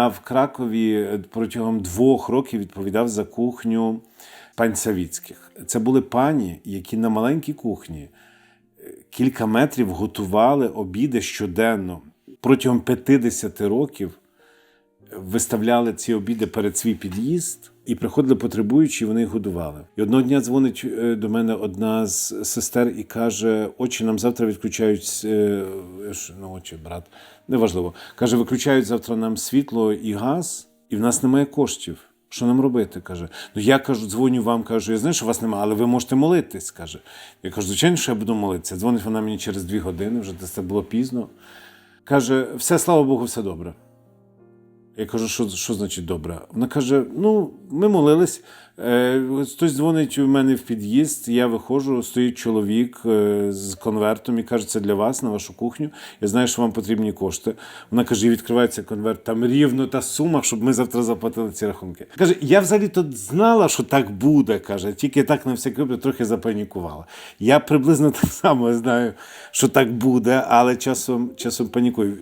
Я в Кракові протягом двох років відповідав за кухню пань Савіцьких. Це були пані, які на маленькій кухні е, кілька метрів готували обіди щоденно. Протягом 50 років виставляли ці обіди перед свій під'їзд, і приходили потребуючі, вони їх годували. І одного дня дзвонить е, до мене одна з сестер і каже: очі нам завтра відключають е, ну, очі, брат, неважливо. Каже, виключають завтра нам світло і газ, і в нас немає коштів. Що нам робити? каже. Ну я кажу, дзвоню вам, кажу, я знаю, що вас немає, але ви можете молитись. каже. Я кажу, звичайно, що я буду молитися. Дзвонить вона мені через дві години, вже це було пізно. Каже: все, слава Богу, все добре. Я кажу, що, що значить добре? Вона каже: ну, ми молились. Е, хтось дзвонить у мене в під'їзд, я виходжу, стоїть чоловік е, з конвертом і каже, це для вас, на вашу кухню. Я знаю, що вам потрібні кошти. Вона каже, і відкривається конверт, там рівно та сума, щоб ми завтра заплатили ці рахунки. Каже, я взагалі то знала, що так буде. каже, тільки так на всякий випадок трохи запанікувала. Я приблизно так само знаю, що так буде, але часом, часом панікую.